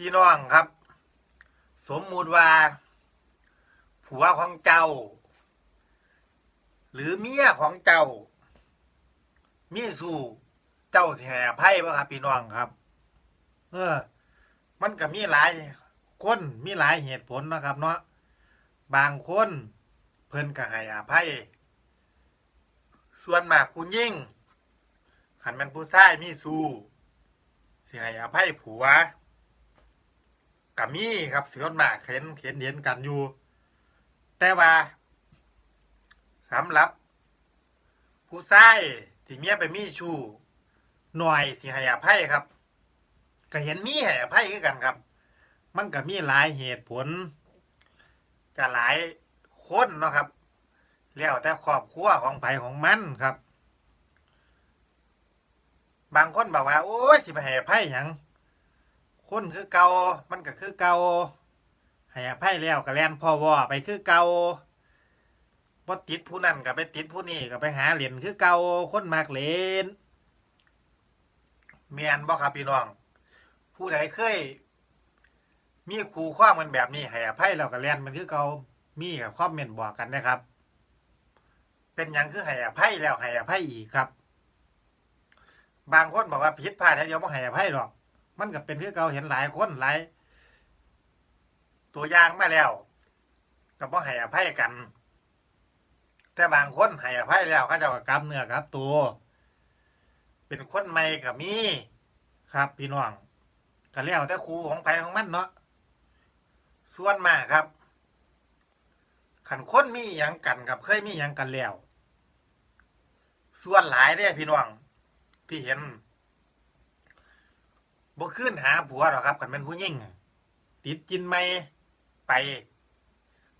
พี่น้องครับ สมมุติว่า ผัวของเจ้า หรือเมียของเจ้า มีสู่เจ้าสิให้อภัยบ่ครับ พี่น้องครับ เออ มันก็มีหลายคนมีหลายเหตุผลนะครับ เนาะบางคนเพิ่นก็ให้อภัย ส่วนมากผู้ยิ่งขันแมันผู้ชายมีสู้สิให้อภัยผัว กับมีครับส่วนมากเห็นเห็นเห็นกันอยู่ แต่ว่าสำหรับ ผู้ชายที่เมียไปมีชู้หน่อยสิให้อภัยครับ ก็เห็นมีให้อภัยคือกันครับ มันก็มีหลายเหตุผลก็หลายคนเนาะครับแล้วแต่ครอบครัวของไผของมันครับ บางคนบอกว่า โอ้ยสิไปให้อภัยหยัง คนคือเก่ามันก็คือเก่าให้อภัยแล้วก็แลนพอวอไปคือเก่าบ่ติดผู้นั้นก็ไปติดผู้นี้ก็ไปหาเหรียญคือเก่าคนมากเล่นเมียนบ่ครับพี่น้อง ผู้ใดเคย มีครูความกันแบบนี้ให้อภัยแล้วก็แลนมันคือเก่ามีกับคอมเมนบอกกันนะครับ เป็นยังคือให้อภัยแล้วให้อภัยอีกครับ บางคนบอกว่าผิดพลาดแล้วเดียวบ่ให้อภัยหรอก มันก็เป็นคือเก่าเห็นหลายคนหลายตัวอย่างมาแล้วก็บ่ให้อภัยกัน แต่บางคนให้อภัยแล้วเขาเจะก็กลับเนื้อกลับตัว เป็นคนใหม่ก็มีครับพี่น้องก็แล้วแต่ครูของใครของมันเนาะส่วนมากครับขันคนมีหยังกันกับเคยมีหยังกันแล้ว ส่วนหลายเนี่ยพี่น้องที่เห็น บ่ขึ้นหาผัวหรอกครับกันเป็นผู้หญิงติดจินไม่ไป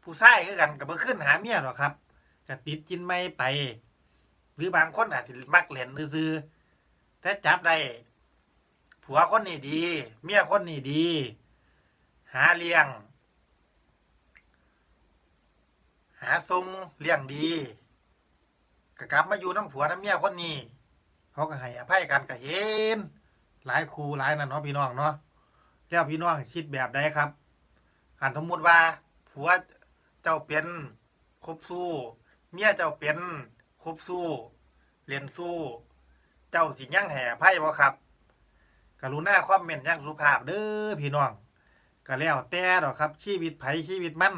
ผู้ชายคือกันกับบ่ขึ้นหาเมียหรอกครับก็ติดจินไม่ไป หรือบางคนอาจจะมักเล่นซื่อแต่จับได้ผัวคนนี้ดี เมียคนนี้ดี หาเลี้ยง หาทรงเลี้ยงดีก็กลับมาอยู่น้ำผัวน้ำเมียคนนี้เขาก็ให้อภัยกันก็เห็น หลายครูหลายนั่นเนาะพี่น้องเนาะแล้วพี่น้องคิดแบบใดครับอันสมมติว่าผัวเจ้าเป็นคบสู้ เมียเจ้าเป็นคบสู้เรียนสู้ เจ้าสิยั่งแห่ไพ่บ่ครับกรุณาคอมเมนต์อย่างสุภาพเด้อพี่น้องก็แล้วแต่ดอกครับชีวิตไผชีวิตมัน